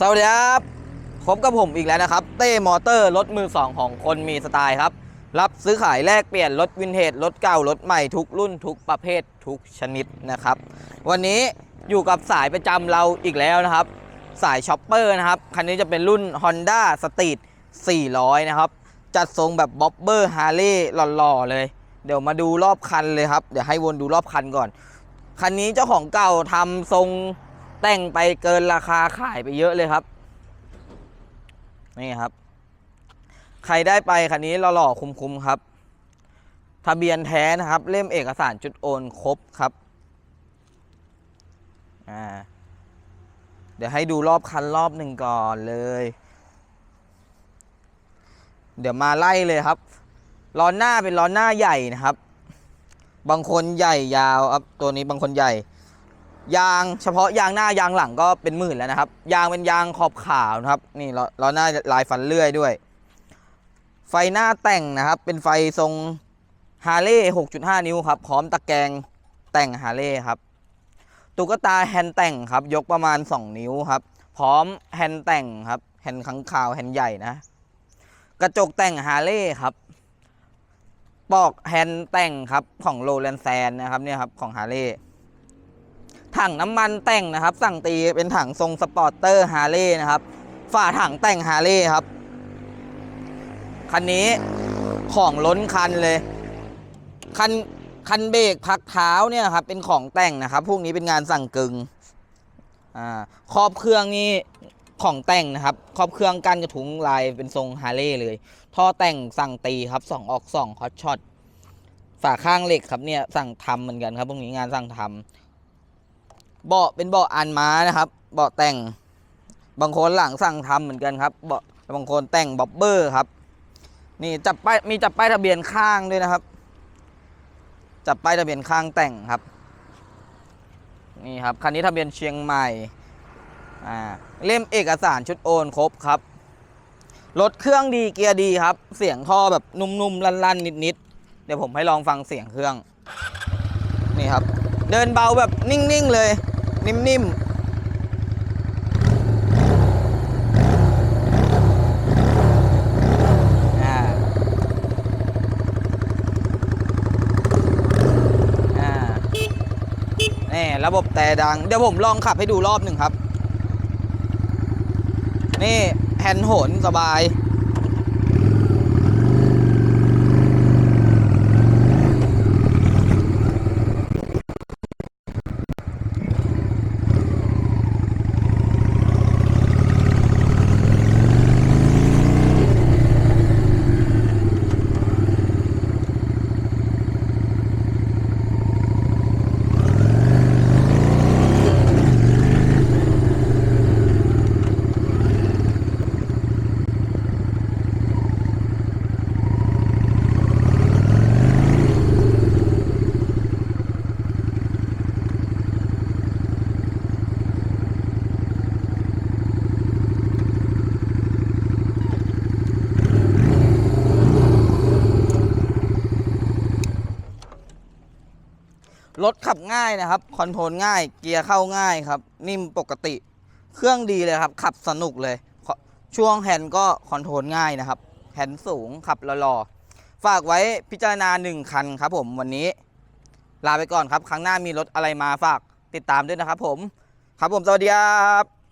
สวัสดีครับพบกับผมอีกแล้วนะครับ เต้มอเตอร์รถมือสองของคนมีสไตล์ครับ รับซื้อขายแลกเปลี่ยนรถวินเทจรถเก่ารถใหม่ทุกรุ่นทุกประเภททุกชนิดนะครับ วันนี้อยู่กับสายประจำเราอีกแล้วนะครับ สายช็อปเปอร์นะครับ คันนี้จะเป็นรุ่น Honda Street 400 นะครับ จัดทรงแบบบ๊อบเบอร์ฮาร์เลย์หล่อๆเลย เดี๋ยวมาดูรอบคันเลยครับ เดี๋ยวให้วนดูรอบคันก่อน คันนี้เจ้าของเก่าทำทรง แต่งไปเกินราคาขายไปเยอะเลยครับ นี่ครับ ใครได้ไปคันนี้หล่อๆคุ้มๆครับ ทะเบียนแท้นะครับ เล่มเอกสารจุดโอนครบครับอ่าเดี๋ยวให้ดูรอบคันรอบหนึ่งก่อนเลย เดี๋ยวมาไล่เลยครับล้อหน้าเป็นล้อหน้าใหญ่นะครับ บางคนใหญ่ยาวครับตัวนี้บางคนใหญ่ ยางเฉพาะยางหน้ายางหลังก็เป็นหมื่นแล้วนะครับ ยางเป็นยางขอบขาวนะครับ นี่ล้อหน้าลายฟันเลื่อยด้วย ไฟหน้าแต่งนะครับ เป็นไฟทรงฮาร์เลย์6.5 นิ้วครับ พร้อมตะแกรงแต่งฮาร์เลย์ครับ ตุ๊กตาแฮนด์แต่งครับ ยกประมาณ 2 นิ้วครับ พร้อมแฮนด์แต่งครับ แฮนด์ขังขาวแฮนด์ใหญ่นะ กระจกแต่งฮาร์เลย์ครับ ปอกแฮนด์แต่งครับของโรแลนแซนนะครับเนี่ยครับของฮาร์เลย์ ถังน้ำมันแต่งนะครับ สั่งตีเป็นถังทรงสปอร์เตอร์ฮาร์เลย์นะครับ ฝาถังแต่งฮาร์เลย์ครับคันนี้ของล้นคันเลยคันคันเบรกพักเท้าเนี่ยครับเป็นของแต่งนะครับ พวกนี้เป็นงานสั่งกึงอ่าครอบเครื่องนี่ของแต่งนะครับ ครอบเครื่องกันกระถุงลายเป็นทรงฮาร์เลย์เลยท่อแต่งสั่งตีครับสองออกสองฮอตช็อตฝาข้างเหล็กครับเนี่ยสั่งทำเหมือนกันครับ พวกนี้งานสั่งทำ เบาะเป็นเบาะอันม้านะครับ เบาะแต่ง บางคนหลังสั่งทำเหมือนกันครับ เบาะบางคนแต่งบ๊อบเบอร์ครับ นี่จับป้ายมีจับป้ายทะเบียนข้างด้วยนะครับ จับป้ายทะเบียนข้างแต่งครับ นี่ครับคันนี้ทะเบียนเชียงใหม่ อ่า เล่มเอกสารชุดโอนครบครับ รถเครื่องดีเกียร์ดีครับ เสียงท่อแบบนุ่มๆลั่นๆนิดๆ เดี๋ยวผมให้ลองฟังเสียงเครื่อง นี่ครับ เดินเบาแบบนิ่งๆเลย นิ่มๆนี่ระบบแต่ดัง เดี๋ยวผมลองขับให้ดูรอบหนึ่งครับ นี่แฮนด์โหนสบาย รถขับง่ายนะครับ คอนโทรลง่าย เกียร์เข้าง่ายครับ นิ่มปกติ เครื่องดีเลยครับ ขับสนุกเลย ช่วงแฮนด์ก็คอนโทรลง่ายนะครับ แฮนด์สูง ขับหล่อๆ ฝากไว้พิจารณาหนึ่งคันครับผมวันนี้ ลาไปก่อนครับ ครั้งหน้ามีรถอะไรมาฝากติดตามด้วยนะครับผม ครับผม สวัสดีครับ